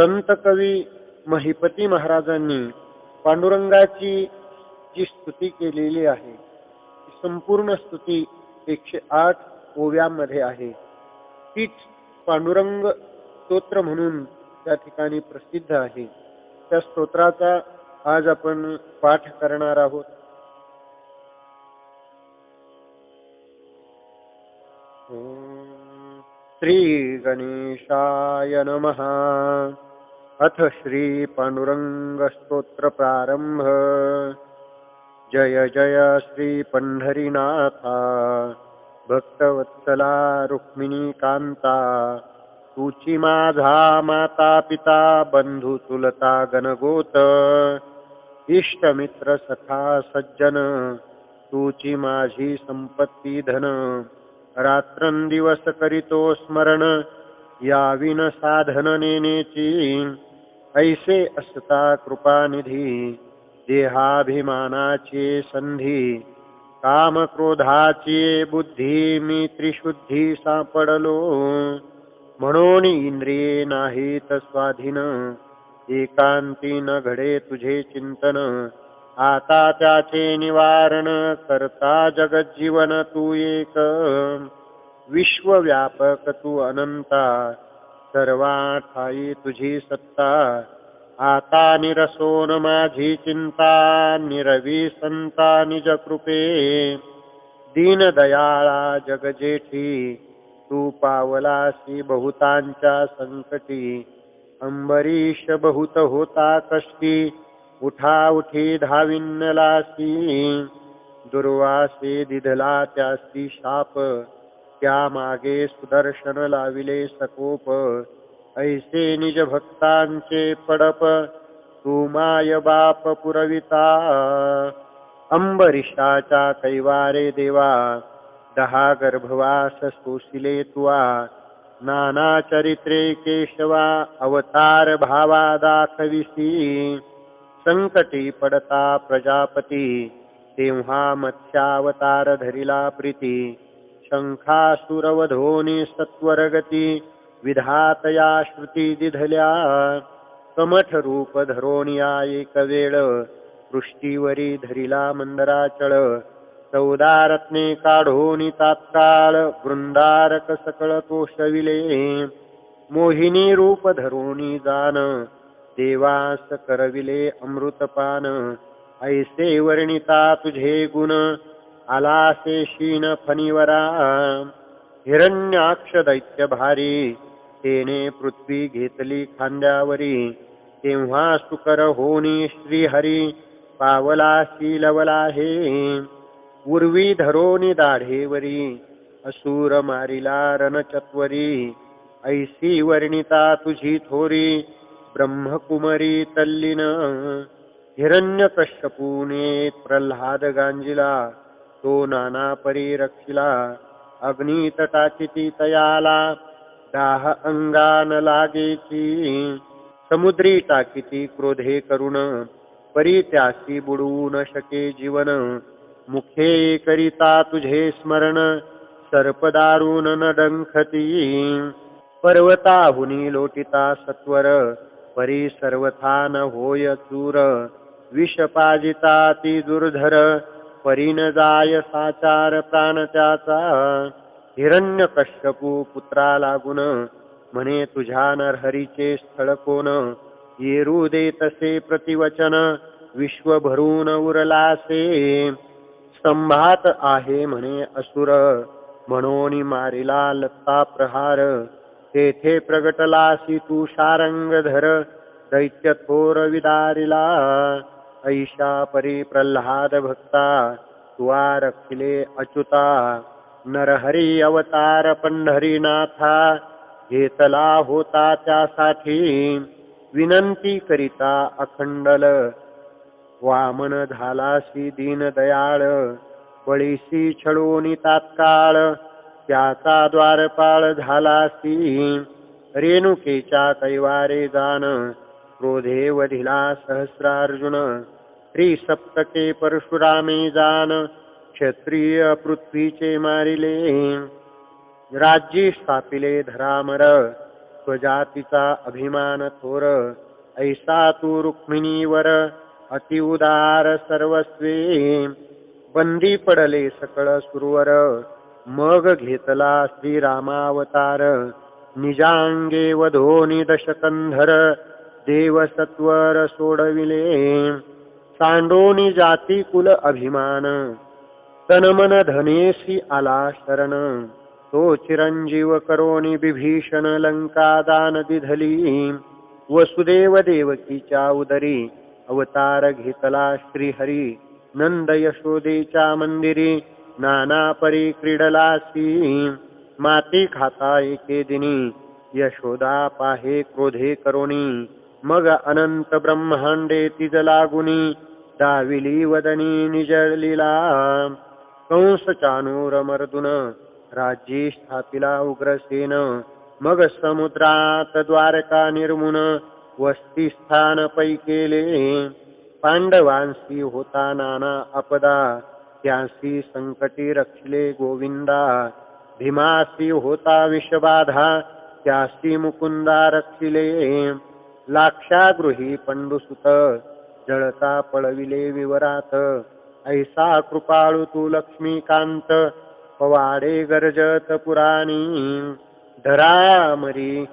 संत कवी महिपती महाराजांनी पांडुरंगाची जी स्तुती केलेली आहे ती संपूर्ण स्तुती एकशे आठ ओव्यामध्ये आहे. तीच पांडुरंग स्तोत्र म्हणून त्या ठिकाणी प्रसिद्ध आहे. त्या स्तोत्राचा आज आपण पाठ करणार आहोत. श्री गणेशाय नमः. अथ श्रीपाण्डुरङ्गस्तोत्रप्रारम्भ जय जय श्रीपण्ढरीनाथा भक्तवत्सला रुक्मिणीकान्ता तुची माझा माता पिता बंधू चुलता गणगोत इष्टमित्र सखा सज्जन। तुची माझी संपत्ती धन। रात्रंदिवस करितो स्मरण। याविन साधन नेनेची। ऐसे असता कृपानिधी देहाभिमानाचे संधी काम क्रोधाची बुद्धी मी त्रिशुद्धी सापडलो। म्हणून इंद्रिये नाहीत स्वाधीन एकांती न घडे तुझे चिंतन आता त्याचे निवारण करता जगज्जीवन तू एक विश्वव्यापक तू अनंता सर्वा ठाई तुझी सत्ता. आता निरसोन माझी चिंता निरवी संता निज कृपे. दीनदयाळा जगजेठी तू पावलासी बहुतांच्या संकटी. अंबरीश बहुत होता कष्टी उठा उठी धाविन्नलासी दुर्वासे दिधला त्यासी शाप त्या मागे सुदर्शन लाविले सकोप. ऐसे निज भक्तांचे पडप तू माय बाप पुरविता. अंबरीशाच्या कैवारे देवा दहा गर्भवास सोशिले तुवा नाना चरित्रे केशवा अवतार भावा दाखविसी. संकटी पडता प्रजापती तेव्हा मत्स्यावतार धरिला प्रीती. शंखासुरवधोनी सत्वरगती विधातया श्रुती दिधल्या कमठ रूप धरोनिया एक वेळ पृष्टीवरी धरिला मंदराचळ चौदा रत्ने काढोनी तात्काळ वृंदारक सकळ तोषविले मोहिनी रूप धरोणी जान देवास करविले अमृतपान ऐसे वर्णिता तुझे गुण आलासे शीन फणीवरा। हिरण्याक्ष दैत्य भारी तेने पृथ्वी घेतली खांद्यावरी। तेव्हा सुकर होनी श्रीहरी पावला शीलवला हे। उर्वी धरोनी दाढेवरी असुर मारिला रणचत्वरी। ऐसी वर्णिता तुझी थोरी ब्रह्मकुमरी तल्लीन। हिरण्य कश्यपूने प्रल्हाद गांजिला तो नाना परी रक्षिला अग्नी तटाचिती तयाला दाह अंगान लागेची. समुद्री टाकीती क्रोधे करुण परी त्यासी बुडवू न शके जीवन. मुखे करिता तुझे स्मरण सर्पदारुण न डंखती. पर्वताहुनी लोटिता सत्वर परी सर्वथा न होय चूर. विषपाजिता ती दुर्धर परीन जाय साचार प्राण त्याचा. हिरण्य कश्यपू पुत्रा लागून म्हणे तुझ्या नरहरीचे स्थळ कोण? येरू दे तसे प्रतिवचन विश्व भरून उरलासे. स्तंभात आहे म्हणे असुर म्हणून मारिला लत्ता प्रहार. तेथे प्रगटलासी तू शारंगधर दैत्य थोर विदारिला. ऐशा परी प्रल्हाद भक्ता तुआ रक्षिले अच्युता नरहरी अवतार पंढरीनाथा घेतला होता त्यासाठी विनंती करिता अखंडल. वामन झालासी दीनदयाळ बळीशी छळोनी तात्काळ त्याचा द्वारपाळ झालासी रेणुकेच्या कैवारे जाण क्रोधे वधिला सहस्रार्जुन. त्रिसप्तके परशुरामे जान क्षत्रिय पृथ्वीचे मारिले. राज्ये स्थापिले धरामर स्वजातीचा अभिमान थोर ऐसा तू रुक्मिणीवर अति उदार सर्वस्वे. बंदी पडले सकळ सुरवर मग घेतला श्रीरामावतार निजांगे वधोनी दशकंधर देवसत्वर सोडविले. सांडोनी जाती कुल अभिमान। तनमन धनेसी आला शरण तो चिरंजीव करोनी बिभीषण लंका दान दिधली। वसुदेव देवकीच्या उदरी। अवतार घेतला श्रीहरी। नंद यशोदेच्या मंदिरी। नाना परी क्रीडलासी माती खाता एके दिनी। यशोदा पाहे क्रोधे करोनी। मग अनंत ब्रह्मांडे तिज लागुनी। दाविली वदनी निजलीला कंस चाणूर मर्दुन राज्ये स्थापिला उग्रसेन। मग समुद्रात द्वारका निर्मुन वस्ती स्थान पै केले। पांडवांसी होता नाना अपदा त्यासी संकटी रक्षले गोविंदा। भीमासी होता विषबाधा त्यासी मुकुंदा रक्षिले। लाक्षागृही पंडुसुत जळता पळविले विवरात. ऐसा कृपाळू तू लक्ष्मीकांत पवाडे गर्जत पुराणी. धरामरी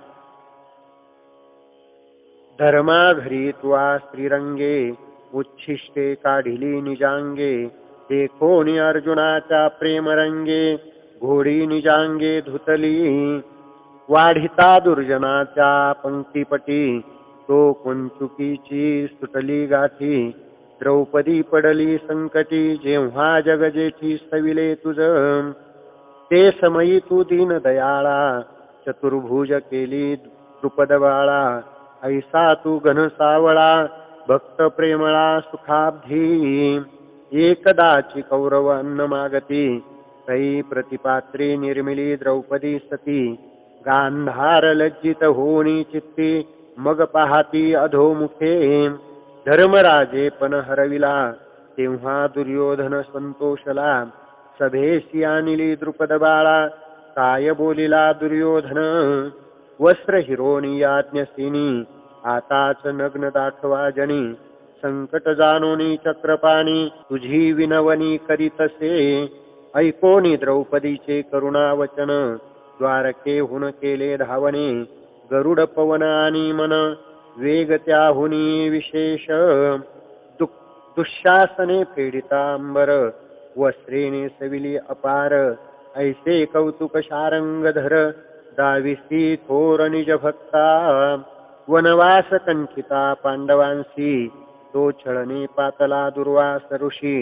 धर्मा घरी त्वा श्रीरंगे उच्छिष्टे काढिली निजांगे. देखोनी अर्जुनाच्या प्रेमरंगे घोडी निजांगे धुतली. वाढिता दुर्जनाच्या पंक्तीपटी तो कुंचुकीची सुटली गाठी? द्रौपदी पडली संकटी जेव्हा जगजेची सविले तुझ. ते समयी तू दीन दयाळा चतुर्भुज केली द्रुपद बाळा ऐसा तू घन सावळा भक्त प्रेमळा सुखाब्धी. एकदाची कौरव अन्न मागती काही प्रतिपात्री निर्मिली द्रौपदी सती. गांधार लज्जित होणी चित्ती मग पाहती अधोमुखे. धर्मराजे पण हरविला तेव्हा दुर्योधन संतोषला सभेशी आणली द्रुपद बाळा काय बोलिला दुर्योधन? वस्त्र हिरोनी याज्ञसिनी आताच नग्न दाखवा जनी. संकट जाणोनी चक्रपाणी तुझी विनवनी करीतसे ऐकोनी द्रौपदीचे करुणा वचन द्वारकेहून केले धावणे. गरुड पवन आणि मन वेग त्याहुनी विशेष दुःशासने पीडितांबर अंबर वस्त्रेने सविली अपार ऐसे कौतुक शारंगधर दाविसी थोर निज भक्ता। वनवास कंठिता पांडवांसी तो छळणे पातला दुर्वास ऋषी।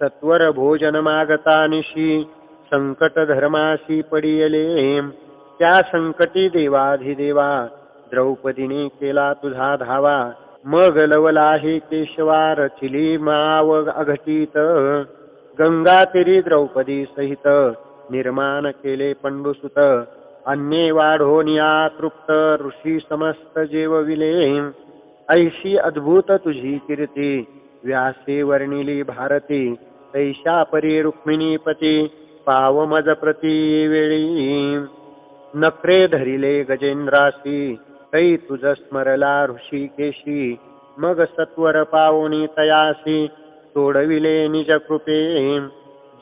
सत्वर भोजन मागता निशी संकट धर्माशी पडियले। त्या संकटी देवाधिदेवा द्रौपदीने केला तुझा धावा. मग लवला हे केशवा रचिली माव अघटित. गंगा तिरी द्रौपदी सहित निर्माण केले पंडुसुत. अन्ये वाढोनिया तृप्त ऋषी समस्त जेवविले. ऐशी अद्भुत तुझी कीर्ती व्यासे वर्णिली भारती. तैशा परी रुक्मिणीपती पाव मज प्रती वेळी. नखरे धरिले गजेंद्रासी कै तुझ स्मरला ऋषिकेशी. मग सत्वर पावणी तयासी सोडविले निज कृपे.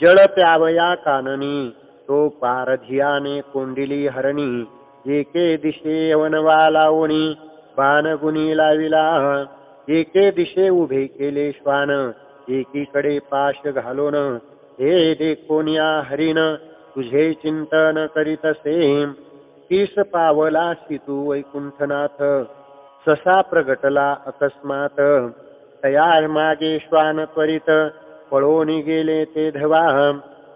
जळ प्यावया काननी तो पारधियाने कोंडिली हरणी. एके दिशे वनवा लावणी बाणगुणी लाविला. एके दिशे उभे केले श्वान एकीकडे पाश घालोन. हे देखोनिया हरिण तुझे चिंतन करीतसे तीस पावला तू वैकुंठनाथ. ससा प्रगटला अकस्मात. तयार मागे श्वान त्वरित. पळोनी गेले ते धवा.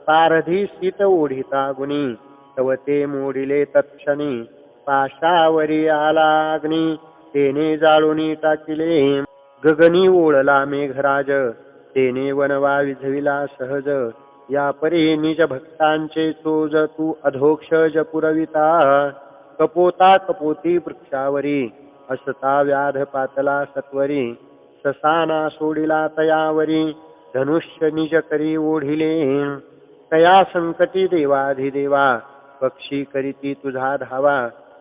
पारधी सीत ओढिता गुणी. तव ते मोडिले तत्क्षणी. पाशावरी आला अग्नी. तेने जाळूनी टाकिले. गगनी ओळला मेघराज. तेने वनवा विझविला सहज. या परी निज भक्तांचे चोज तू अधोक्षज पुरविता कपोता कपोती वृक्षावरी असता व्याध पातला सत्वरी ससाना सोडिला तयावरी धनुष्य निज करी ओढिले. तया संकटी देवाधिदेवा पक्षी करीती तुझा धावा.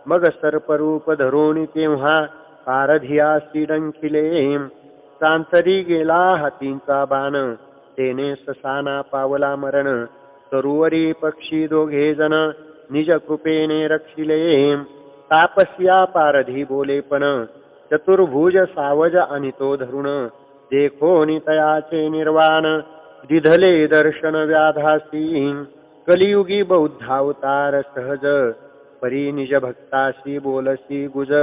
मग सर्परूप धरून तेव्हा पारधिया डंखिले चांतरी गेला हातींचा बाण तेने ससाना पावला मरण. तरुवरी पक्षी दोघे जण निज कृपेने रक्षिले. तापस्या पारधी बोले पण. चतुर्भुज सावज आणि तो धरुण. देखो नितयाचे निर्वाण. दिधले दर्शन व्याधासी. कलियुगी बौद्धावतार सहज. परी निज भक्तासी बोलसी गुज.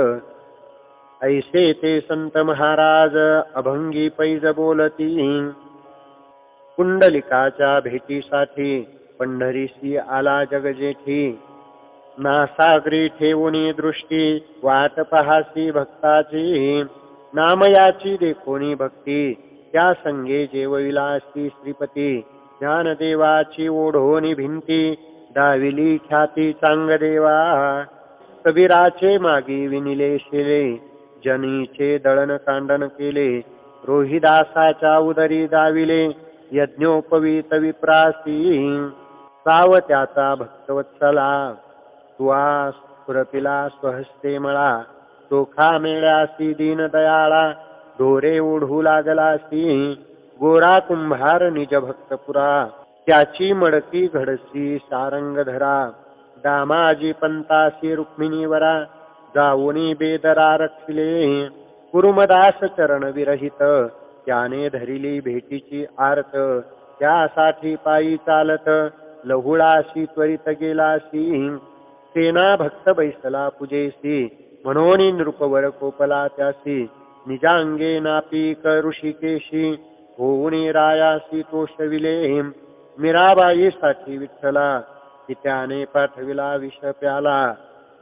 ऐसे ते संत महाराज अभंगी पैज बोलती. कुंडलिकाच्या भेटीसाठी पंढरीशी आला जगजेठी. नासागरी ठेवणी दृष्टी वाट पहासी भक्ताची. नामयाची देखोणी भक्ती त्या संगे जेवविलासी श्रीपती. ज्ञानदेवाची ओढोनी भिंती दाविली ख्याती चांगदेवा. कबीराचे मागी विनिले शिले जनीचे दळण कांडन केले. रोहिदासाच्या उदरी दाविले यज्ञोपवीत विप्रासी सावत्याचा भक्तवत्सला। तुआ सुरपिला स्वहस्ते मळा। चोखा मेळ्यासी दीन दयाळा ढोरे ओढू लागलासी। गोरा कुंभार निज भक्तपुरा। त्याची मडकी घडसी सारंगधरा। दामाजी पंतासी रुक्मिणीवरा जाऊनी बेदरा रक्षिले। कुरुमदास चरण विरहित। त्याने धरिली भेटीची आरत. त्यासाठी पायी चालत लहुळाशी त्वरित गेलासी सेना भक्त बैसला पूजेसी. म्हणून नृपवर कोपला त्यासी. निजांगे नापीक ऋषिकेशी. होऊन रायासी तोषविले मीराबाईसाठी विठ्ठला. की त्याने पाठविला विष प्याला.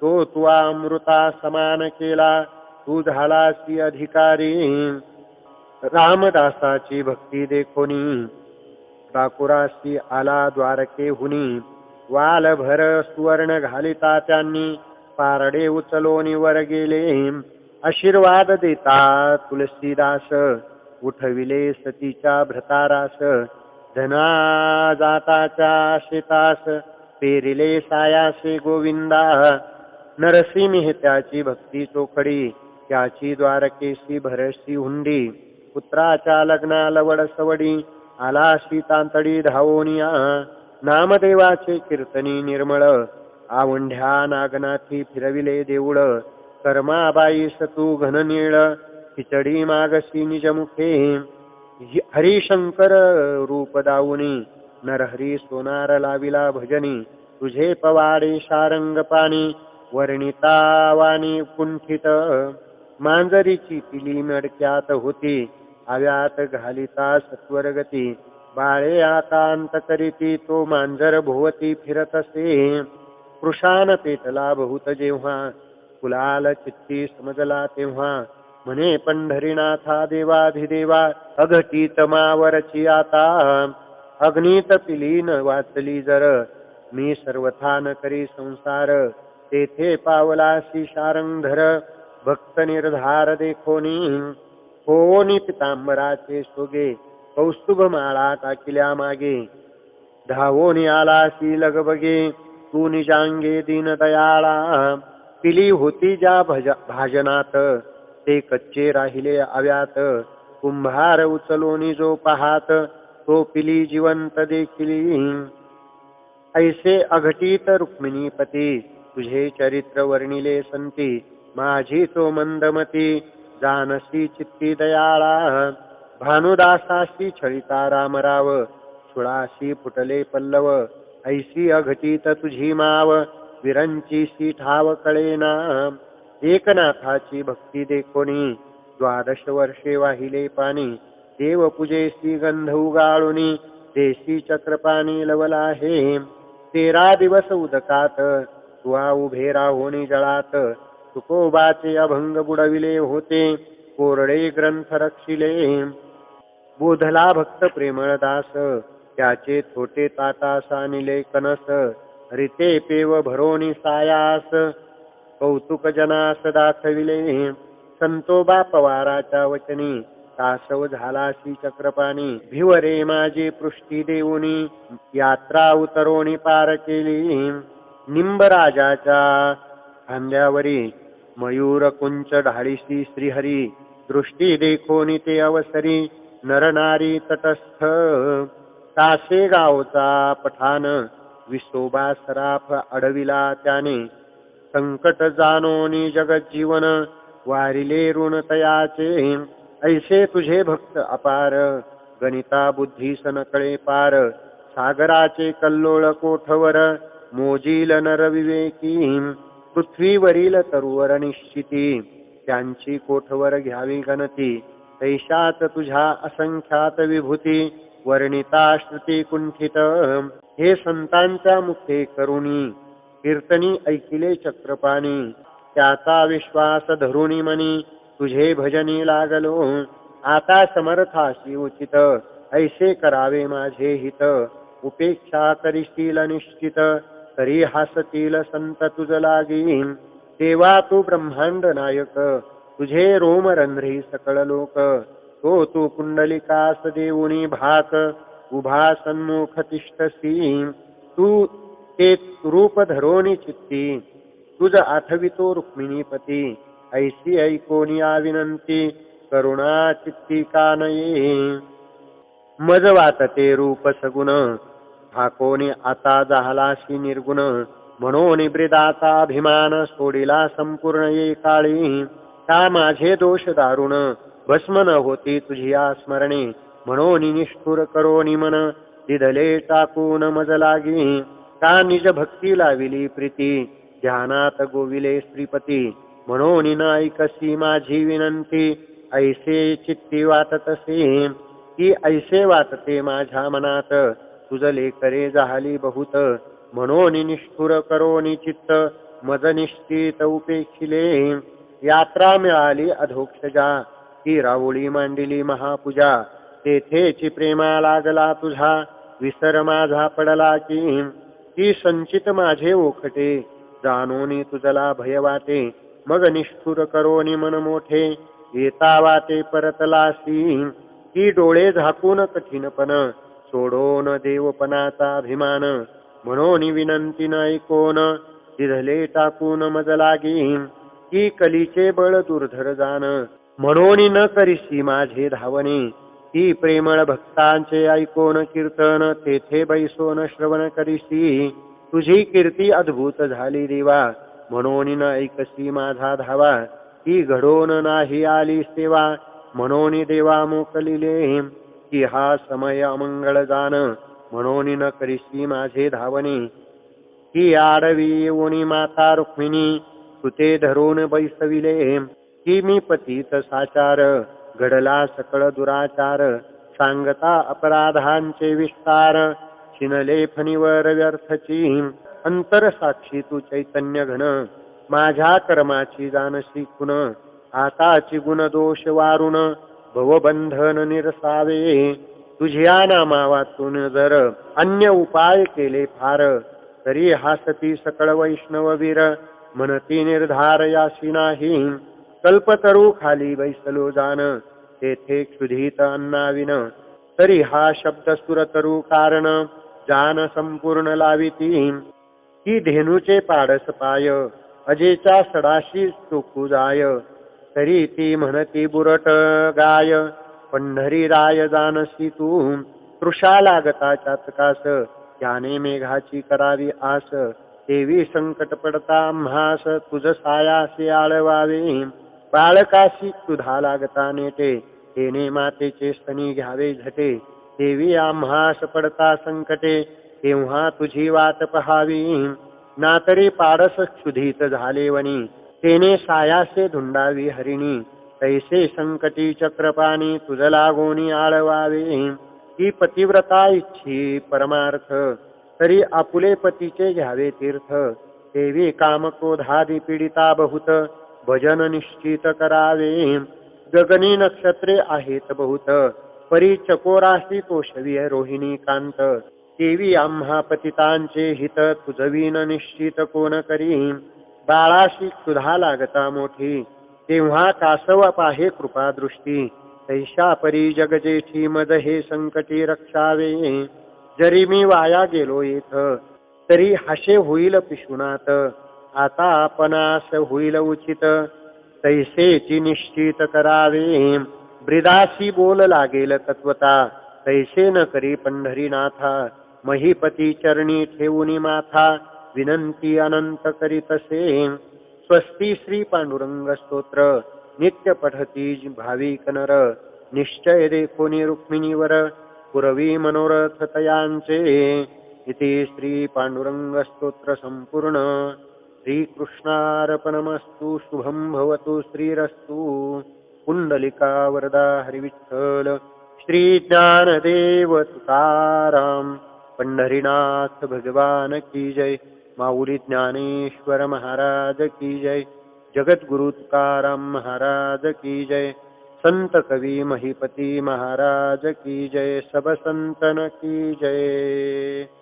तो तुवा अमृता समान केला. तू झालासी अधिकारी रामदासाची भक्ती देखोनी ठाकुरासी आला द्वारके हुनी वालभर सुवर्ण घालिता त्यांनी पारडे उचलोनी वर गेले आशीर्वाद देता तुलसीदास उठविले सतीच्या भ्रतारास धना जाताच्या शेतास पेरिले सायासे गोविंदा नरसिंह मेहत्याची भक्ती चोखडी त्याची द्वारकेशी भरशी हुंडी पुत्राच्या लग्नाला लवड सवडी आलाशी तांतडी धावोनिया. नामदेवाचे कीर्तनी निर्मळ आवंढ्या नागनाथी फिरविले देऊळ. कर्माबाई सतू घननीळ खिचडी मागसी निजमुखे. हरिशंकर रूप दाऊनी नरहरी सोनार लाविला भजनी. तुझे पवाडे शारंग पाणी वर्णितावानी कुंठित. मांजरीची तिली मडक्यात होती. आव्यात घालिता सत्वरगती. बाळे आकांत करीती तो मांजर भोवती फिरत असे. कृषान पेटला बहुत जेव्हा. कुलाल चित्ती समजला तेव्हा. म्हणे पंढरीनाथा देवाधिदेवा अघटित मावरची आता. अग्नीत पिलीन वाचली जर. मी सर्वथा न करी संसार. तेथे पावलासी शारंधर. भक्त निर्धार देखोनी. होनी पितांबराचे सोगे कौस्तुभ माळा टाकिल्या मागे. धावोनी आलासी लगबगे तू निजांगे दीनदयाळा पिली होती ज्या भज भाजनात ते कच्चे राहिले आव्यात कुंभार उचलोनी जो पाहात तो पिली जिवंत देखिली. ऐसे अघटित रुक्मिणीपती तुझे चरित्र वर्णिले संती. माझी तो मंदमती जानसी चित्ती दयाळा भानुदासाशी छळिता रामराव सुळाशी फुटले पल्लव ऐशी अघटित तुझी माव विरंचीशी ठाव कळेना एकनाथाची भक्ती देखोनी द्वादश वर्षे वाहिले पाणी। देव पूजेसी गंध उगाळुनी देशी चक्रपाणी लवला हे तेरा दिवस उदकात तुआ उभे राहोणी जळात। तुकोबाचे अभंग बुडविले होते. कोरडे ग्रंथ रक्षिले. बोधला भक्त प्रेमळदास त्याचे थोटे ताटास कनस रिते पेव भरोनी सायास कौतुक जनास दाखविले. संतोबा पवाराच्या वचनी तासव झालाशी चक्रपाणी भिवरे माझे पृष्टी देऊनी यात्रा उतरोणी पार केली. निंबराजाच्या खांद्यावरी मयूर कुंच ढाळीसी श्रीहरी दृष्टी देखोनी ते अवसरी नरनारी तटस्थ। तासे गावचा पठाण विसोबा सराफ अडविला त्याने। संकट जाणोनी जगत जीवन वारिले ऋण तयाचे। ऐसे तुझे भक्त अपार गणिता बुद्धी सनकळे पार। सागराचे कल्लोळ कोठवर मोजील नर विवेकी। पृथ्वीवरील तरुवर निश्चिती. त्यांची कोठवर घ्यावी गणती? तैशात तुझ्या असंख्यात विभूती. वर्णिता श्रुती कुंठित. हे संतांच्या मुखे करुणी. कीर्तनी ऐकिले चक्रपाणी. त्याचा विश्वास धरुणी मनी. तुझे भजनी लागलो. आता समर्थाशी उचित. ऐसे करावे माझे हित. उपेक्षा करीशील निश्चित. तरी हासतील संत तुझ लागी देवा तू ब्रह्मांड नायक तुझे रोम रंध्री सकळ लोक. तो तू पुंडलिकास देऊनी भाक उभा सन्मुख तिष्ठसी तू ते रूप धरोनी चित्ती तुझ आठवितो रुक्मिणीपती ऐसी ऐकोनिया विनंती करुणा चित्ती कानये मज वाटते रूप सगुण ठाकोनी आता झालाशी निर्गुण म्हणून ब्रिदाचा अभिमान सोडिला संपूर्ण ये काळी. का माझे दोष दारुण भस्म न होती तुझिया स्मरणे. म्हणून निष्ठुर करोनी मन दिधले टाकून मज लागी. का निज भक्ती लाविली प्रीती ध्यानात गोविले श्रीपती. म्हणून न ऐकसी माझी विनंती ऐसे चित्ती वाटतसे की ऐसे वाटते माझ्या मनात. तुझले करे झाली बहुत. म्हणून निष्ठुर करोनी चित्त मज निश्चित उपेक्षिले. यात्रा मिळाली अधोक्षजा की रावळी मांडिली महापूजा. तेथेची प्रेमा लागला तुझा विसर माझा पडला की. ती संचित माझे ओखटे जाणून तुझला भय वाटे. मग निष्ठुर करोनी मन मोठे येता वाटे परतलासी ती डोळे झाकून कठीणपण सोडोन देवपणाचा अभिमान म्हणून विनंती न ऐकोन दिधले टाकून मज लागी. की कलीचे बळ दुर्धर जाण म्हणून न करीशी माझे धावणे. ती प्रेमळ भक्तांचे ऐकोन कीर्तन तेथे बैसोन श्रवण करीशी. तुझी कीर्ती अद्भुत झाली देवा. म्हणून न ऐकशी माझा धावा. ती घडोन नाही आली सेवा. म्हणून देवा मोकलिले. की हा समय अमंगळ जाण म्हणून न करीशी माझे धावणे. ही आडवी येऊनी माता रुक्मिणी तुते धरून बैसविले. की मी पतीत साचार घडला सकळ दुराचार. सांगता अपराधांचे विस्तार शिनले फणीवर व्यर्थची. अंतर साक्षी तू चैतन्य घन माझ्या कर्माची जानशी खुन आताची गुण दोष वारुण. भवबंधन निरसावे तुझ्या नामावातून जर अन्य उपाय केले फार। तरी हासती सकळ वैष्णव वीर म्हणती निर्धार याशी नाही। कल्पतरू खाली बैसलो जाण तेथे क्षुधित अन्नाविन। तरी हा शब्द सुरतरू कारण। जान संपूर्ण लाविती। ही धेनूचे पाडस पाय। अजेच्या सडाशी चोखू जाय। तरी ती म्हणती बुरट गाय पंढरी राय जानसी तू. तृषा लागता चातकास त्याने मेघाची करावी आस. देवी संकट पडता म्हास तुझ सायासी आळवावे. बाळकाशी तुधा लागता नेटे तेने मातेचे स्तनी घ्यावे झटे. देवी आम्हास पडता संकटे तेव्हा तुझी वाट पहावी. ना तरी पारस क्षुधित झाले वणी. तेने सायासे धुंडावी हरिणी तैसे संकटी चक्रपाणी तुझ लागोनी आळवावे. ही पतिव्रता इच्छी परमार्थ तरी आपुले पतीचे घ्यावे तीर्थ. देवी कामक्रोधादी पीडिता बहुत भजन निश्चित करावे. गगनी नक्षत्रे आहेत बहुत परी चकोराशी तोषवी रोहिणी कांत. देवी आम्हा पतितांचे हित तुझवीन निश्चित कोण करी बाळाशी सुधा लागता मोठी. तेव्हा कासव पाहे कृपा दृष्टी. तैशा परी जगजेठी मद हे संकटी रक्षावे. जरी मी वाया गेलो येथ तरी हाशे होईल पिशुनात आता आपणास होईल उचित. तैसेची निश्चित करावे. ब्रिदासी बोल लागेल तत्वता. तैसे न करी पंढरीनाथा. महीपती चरणी ठेवून माथा. विनंती अनंत करीतसे स्वस्ती श्री पांडुरंग स्तोत्र। नित्य पठती भाविक नर। निश्चय देखोनी रुक्मिणीवर पुरवी मनोरथ तयांचे। इति श्री पांडुरंग स्तोत्र संपूर्ण। श्रीकृष्णार्पणमस्तु। शुभं भवतु श्रीरस्तु। पुंडलिका वरदा हरिविठ्ठल। श्रीज्ञानदेव तुकाराम। पंढरीनाथ भगवान की जय। माऊली ज्ञानेश्वर महाराज की जय। जगद्गुरु तुकाराम महाराज की जय। संत कवी महिपती महाराज की जय। सब संतन की जय।